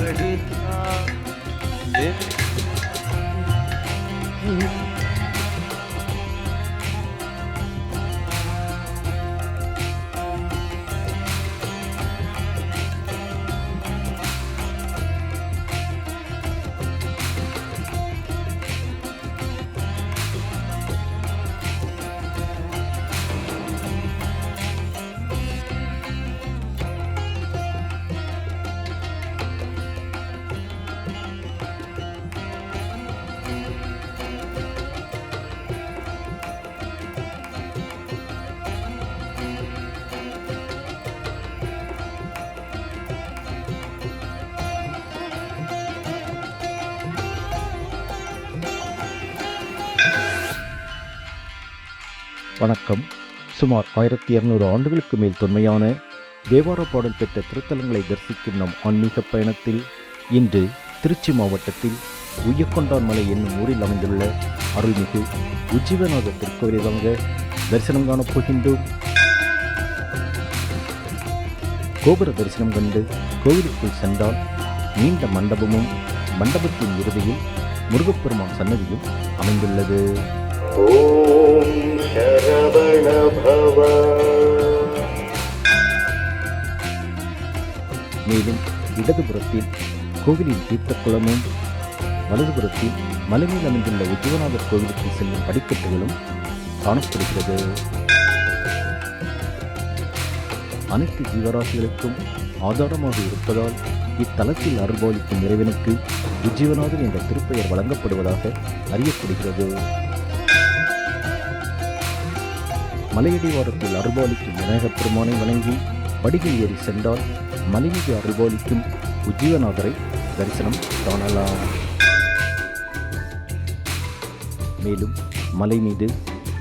Thank you. வணக்கம். சுமார் ஆயிரத்தி இருநூறு ஆண்டுகளுக்கு மேல் தொன்மையான தேவார பாடல் பெற்ற திருத்தலங்களை தரிசிக்கும் நம் ஆன்மீக பயணத்தில் இன்று திருச்சி மாவட்டத்தில் உய்யக்கொண்டான் மலை என்னும் ஊரில் அமைந்துள்ள அருள்மிகு உஜ்ஜீவநாத திருக்கோவிலை வாங்க தரிசனம் காணப் போகின்றோம். கோபுர தரிசனம் கண்டு கோவிலுக்குள் சென்றால் நீண்ட மண்டபமும் மண்டபத்தின் இறுதியில் முருகப்பெருமான் சன்னதியும் அமைந்துள்ளது. ॐ शरवणभव மேலும் இடதுபுறத்தில் கோவிலின் தீர்த்தக்குளமும் வலதுபுறத்தில் மலைமேல் அமைந்துள்ள உஜ்ஜீவநாதர் கோவிலுக்கு செல்லும் படிக்கட்டுகளும் காணப்படுகிறது அனைத்து ஜீவராசிகளுக்கும் ஆதாரமாக இருப்பதால் இத்தலத்தில் அருள்பாலிக்கும் இறைவனுக்கு உஜ்ஜீவநாதர் என்ற திருப்பெயர் வழங்கப்படுவதாக அறியப்படுகிறது மலையடிவாரத்தில் அருள்பாலிக்கும் விநாயகப் பெருமானை வணங்கி படிகள் ஏறி சென்றால் மலையடி அருள்பாலிக்கும் உஜ்ஜீவநாதரை தரிசனம் காணலாம். மேலும் மலை மீது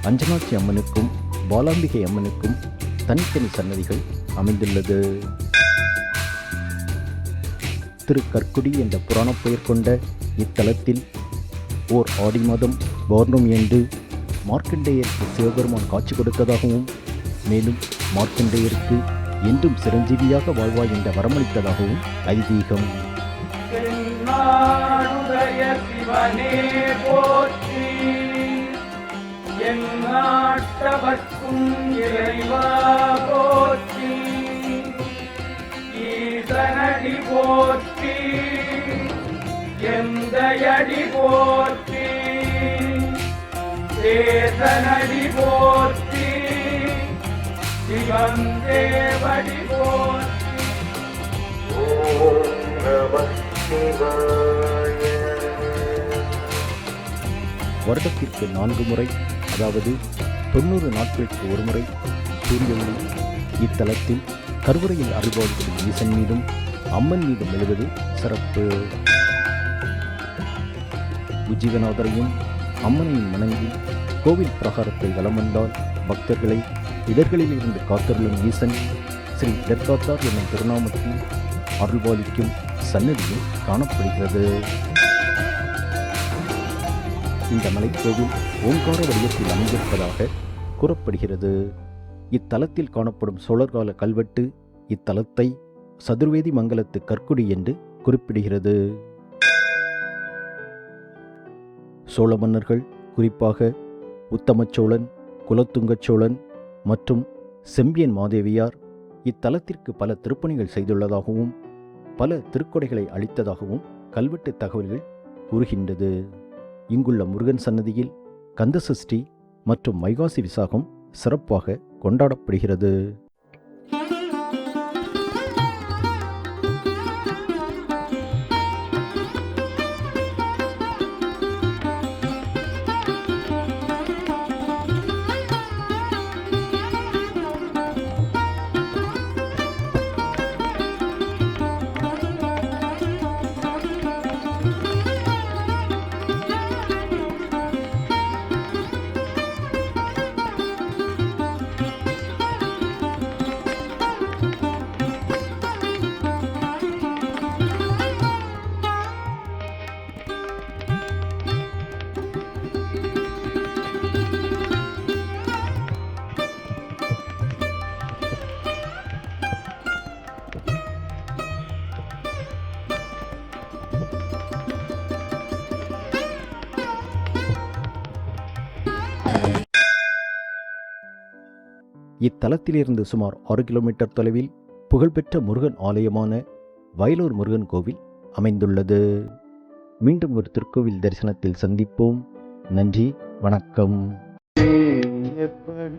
அஞ்சனாட்சி அம்மனுக்கும் பாலாம்பிகை அம்மனுக்கும் தனித்தனி சன்னதிகள் அமைந்துள்ளது. திரு கற்குடி என்ற புராணப் பெயர் கொண்ட இத்தலத்தில் ஓர் ஆடி மாதம் பௌர்ணமி என்று மார்க்கண்டேயருக்கு சிவபெருமான் காட்சி கொடுத்ததாகவும் மேலும் மார்க்கண்டேயருக்கு என்றும் சிரஞ்சீவியாக வாழ்வாய் என்ற வரமளித்ததாகவும் ஐதீகம். போற்றி என் போற்றி வேதனடி போற்றி சிவந்தேவடி வருடத்திற்கு நான்கு முறை அதாவது தொண்ணூறு நாட்களுக்கு ஒரு முறை ஒளி இத்தலத்தில் கருவறையில் அருள்பவர்களின் ஈசன் மீதும் அம்மன் மீதும் எழுவது சிறப்பு. உஜ்ஜீவநாதரையும் அம்மனையும் வணங்கி கோவில் பிரகாரத்தை வலம் வந்தால் பக்தர்களை இடர்களில் இருந்து காத்தருளும் ஈசன் ஸ்ரீ தர்காத்தார் என்னும் திருநாமத்தில் அருள்பாலிக்கும் சன்னதியும் காணப்படுகிறது. இந்த மலைக்கோவில் ஓங்கார வடிவத்தில் அமைந்திருப்பதாக கூறப்படுகிறது. இத்தலத்தில் காணப்படும் சோழர்கால கல்வெட்டு இத்தலத்தை சதுர்வேதி மங்கலத்து கற்குடி என்று குறிப்பிடுகிறது. சோழ மன்னர்கள் குறிப்பாக உத்தமச் குலத்துங்கச்சோழன் குலத்துங்கச் சோழன் மற்றும் செம்பியன் மாதேவியார் இத்தலத்திற்கு பல திருப்பணிகள் செய்துள்ளதாகவும் பல திருக்கொடைகளை அளித்ததாகவும் கல்வெட்டு தகவல்கள் கூறுகின்றது. இங்குள்ள முருகன் சன்னதியில் கந்தசஷ்டி மற்றும் மைகாசி விசாகம் சிறப்பாக கொண்டாடப்படுகிறது. இத்தலத்திலிருந்து சுமார் ஆறு கிலோமீட்டர் தொலைவில் புகழ்பெற்ற முருகன் ஆலயமான வயலூர் முருகன் கோவில் அமைந்துள்ளது. மீண்டும் ஒரு திருக்கோவில் தரிசனத்தில் சந்திப்போம். நன்றி வணக்கம். எப்படி